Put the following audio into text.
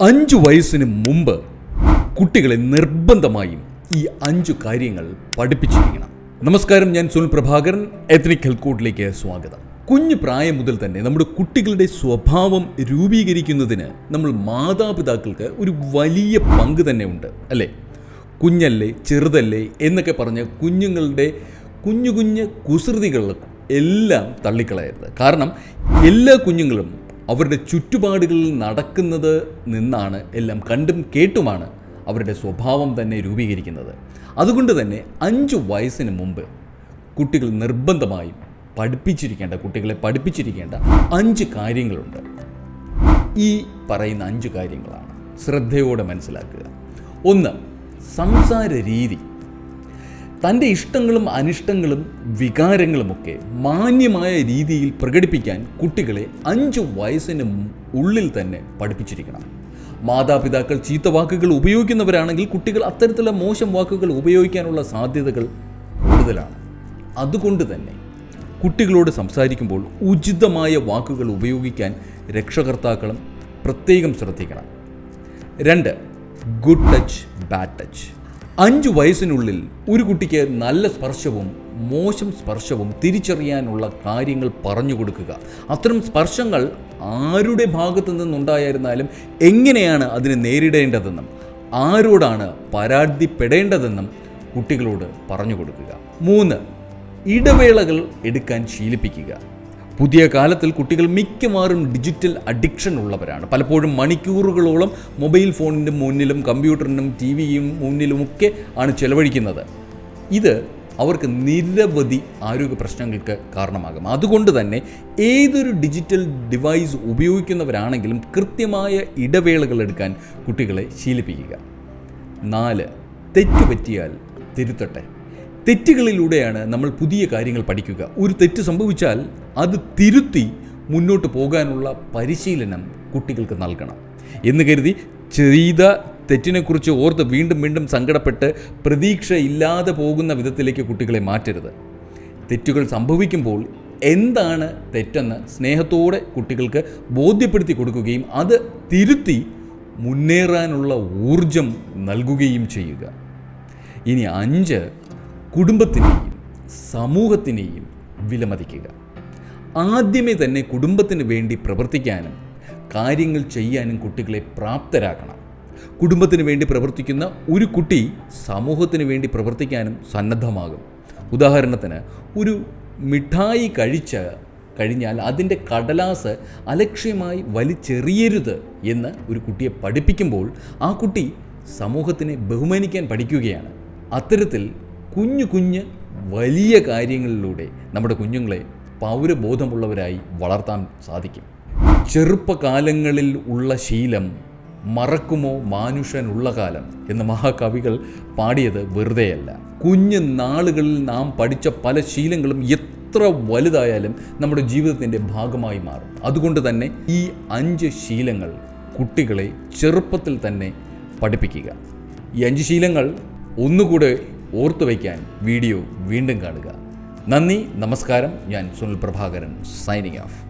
അഞ്ചു വയസ്സിന് മുമ്പ് കുട്ടികളെ നിർബന്ധമായും ഈ അഞ്ചു കാര്യങ്ങൾ പഠിപ്പിച്ചിരിക്കണം. നമസ്കാരം ഞാൻ സുനിൽ പ്രഭാകരൻ. എത്നിക് ഹെൽത്ത് കോഡിലേക്ക് സ്വാഗതം. കുഞ്ഞു പ്രായം മുതൽ തന്നെ നമ്മുടെ കുട്ടികളുടെ സ്വഭാവം രൂപീകരിക്കുന്നതിന് നമ്മൾ മാതാപിതാക്കൾക്ക് ഒരു വലിയ പങ്ക് തന്നെ ഉണ്ട് അല്ലേ? കുഞ്ഞല്ലേ ചെറുതല്ലേ എന്നൊക്കെ പറഞ്ഞ് കുഞ്ഞുങ്ങളുടെ കുഞ്ഞു കുഞ്ഞ് കുസൃതികൾ എല്ലാം തള്ളിക്കളയരുത്. കാരണം എല്ലാ കുഞ്ഞുങ്ങളും അവരുടെ ചുറ്റുപാടുകളിൽ നടക്കുന്നത് നിന്നാണ് എല്ലാം കണ്ടും കേട്ടുമാണ് അവരുടെ സ്വഭാവം തന്നെ രൂപീകരിക്കുന്നത്. അതുകൊണ്ട് തന്നെ അഞ്ച് വയസ്സിന് മുമ്പ് കുട്ടികൾ നിർബന്ധമായും പഠിപ്പിച്ചിരിക്കേണ്ട കുട്ടികളെ പഠിപ്പിച്ചിരിക്കേണ്ട അഞ്ച് കാര്യങ്ങളുണ്ട്. ഈ പറയുന്ന അഞ്ച് കാര്യങ്ങളാണ് ശ്രദ്ധയോടെ മനസ്സിലാക്കുക. ഒന്ന് സംസാര രീതി തന്റെ ഇഷ്ടങ്ങളും അനിഷ്ടങ്ങളും വികാരങ്ങളുമൊക്കെ മാന്യമായ രീതിയിൽ പ്രകടിപ്പിക്കാൻ കുട്ടികളെ അഞ്ച് വയസ്സിന് ഉള്ളിൽ തന്നെ പഠിപ്പിച്ചിരിക്കണം. മാതാപിതാക്കൾ ചീത്ത വാക്കുകൾ ഉപയോഗിക്കുന്നവരാണെങ്കിൽ കുട്ടികൾ അത്തരത്തിലുള്ള മോശം വാക്കുകൾ ഉപയോഗിക്കാനുള്ള സാധ്യതകൾ കൂടുതലാണ്. അതുകൊണ്ട് തന്നെ കുട്ടികളോട് സംസാരിക്കുമ്പോൾ ഉചിതമായ വാക്കുകൾ ഉപയോഗിക്കാൻ രക്ഷകർത്താക്കളും പ്രത്യേകം ശ്രദ്ധിക്കണം. രണ്ട് ഗുഡ് ടച്ച് ബാഡ് ടച്ച് അഞ്ച് വയസ്സിനുള്ളിൽ ഒരു കുട്ടിക്ക് നല്ല സ്പർശവും മോശം സ്പർശവും തിരിച്ചറിയാനുള്ള കാര്യങ്ങൾ പറഞ്ഞു കൊടുക്കുക. അത്തരം സ്പർശങ്ങൾ ആരുടെ ഭാഗത്തു നിന്നുണ്ടായിരുന്നാലും എങ്ങനെയാണ് അതിനെ നേരിടേണ്ടതെന്നും ആരോടാണ് പരാതിപ്പെടേണ്ടതെന്നും കുട്ടികളോട് പറഞ്ഞു കൊടുക്കുക. മൂന്ന് ഇടവേളകൾ എടുക്കാൻ ശീലിപ്പിക്കുക. പുതിയ കാലത്തിൽ കുട്ടികൾ മിക്കവാറും ഡിജിറ്റൽ അഡിക്ഷൻ ഉള്ളവരാണ്. പലപ്പോഴും മണിക്കൂറുകളോളം മൊബൈൽ ഫോണിന്റെ മുന്നിലും കമ്പ്യൂട്ടറിനും ടി വിയും മുന്നിലുമൊക്കെ ആണ് ചെലവഴിക്കുന്നത്. ഇത് അവർക്ക് നിരവധി ആരോഗ്യ പ്രശ്നങ്ങൾക്ക് കാരണമാകും. അതുകൊണ്ട് തന്നെ ഏതൊരു ഡിജിറ്റൽ ഡിവൈസ് ഉപയോഗിക്കുന്നവരാണെങ്കിലും കൃത്യമായ ഇടവേളകൾ എടുക്കാൻ കുട്ടികളെ ശീലിപ്പിക്കുക. നാല് തെറ്റുപറ്റിയാൽ തിരുത്തട്ടെ. തെറ്റുകളിലൂടെയാണ് നമ്മൾ പുതിയ കാര്യങ്ങൾ പഠിക്കുക. ഒരു തെറ്റ് സംഭവിച്ചാൽ അത് തിരുത്തി മുന്നോട്ട് പോകാനുള്ള പരിശീലനം കുട്ടികൾക്ക് നൽകണം. എന്ന് കരുതി ചെയ്ത തെറ്റിനെക്കുറിച്ച് ഓർത്ത് വീണ്ടും വീണ്ടും സങ്കടപ്പെട്ട് പ്രതീക്ഷയില്ലാതെ പോകുന്ന വിധത്തിലേക്ക് കുട്ടികളെ മാറ്റരുത്. തെറ്റുകൾ സംഭവിക്കുമ്പോൾ എന്താണ് തെറ്റെന്ന് സ്നേഹത്തോടെ കുട്ടികൾക്ക് ബോധ്യപ്പെടുത്തി കൊടുക്കുകയും അത് തിരുത്തി മുന്നേറാനുള്ള ഊർജം നൽകുകയും ചെയ്യുക. ഇനി അഞ്ച് കുടുംബത്തിനെയും സമൂഹത്തിനെയും വിലമതിക്കുക. ആദ്യമേ തന്നെ കുടുംബത്തിന് വേണ്ടി പ്രവർത്തിക്കാനും കാര്യങ്ങൾ ചെയ്യാനും കുട്ടികളെ പ്രാപ്തരാക്കണം. കുടുംബത്തിന് വേണ്ടി പ്രവർത്തിക്കുന്ന ഒരു കുട്ടി സമൂഹത്തിന് വേണ്ടി പ്രവർത്തിക്കാനും സന്നദ്ധമാകും. ഉദാഹരണത്തിന് ഒരു മിഠായി കഴിച്ച് കഴിഞ്ഞാൽ അതിന്റെ കടലാസ് അലക്ഷ്യമായി വലിച്ചെറിയരുത് എന്ന് ഒരു കുട്ടിയെ പഠിപ്പിക്കുമ്പോൾ ആ കുട്ടി സമൂഹത്തിനെ ബഹുമാനിക്കാൻ പഠിക്കുകയാണ്. അത്തരത്തിൽ കുഞ്ഞു കുഞ്ഞ് വലിയ കാര്യങ്ങളിലൂടെ നമ്മുടെ കുഞ്ഞുങ്ങളെ പൗരബോധമുള്ളവരായി വളർത്താൻ സാധിക്കും. ചെറുപ്പകാലങ്ങളിൽ ഉള്ള ശീലം മറക്കുമോ മാനുഷനുള്ള കാലം എന്ന മഹാകവികൾ പാടിയത് വെറുതെയല്ല. കുഞ്ഞു നാളുകളിൽ നാം പഠിച്ച പല ശീലങ്ങളും എത്ര വലുതായാലും നമ്മുടെ ജീവിതത്തിന്റെ ഭാഗമായി മാറും. അതുകൊണ്ട് തന്നെ ഈ അഞ്ച് ശീലങ്ങൾ കുട്ടികളെ ചെറുപ്പത്തിൽ തന്നെ പഠിപ്പിക്കുക. ഈ അഞ്ച് ശീലങ്ങൾ ഒന്നുകൂടെ ഓർത്തു വയ്ക്കാൻ വീഡിയോ വീണ്ടും കാണുക. നന്ദി നമസ്കാരം. ഞാൻ സുനിൽ പ്രഭാകരൻ സൈനിങ് ഓഫ്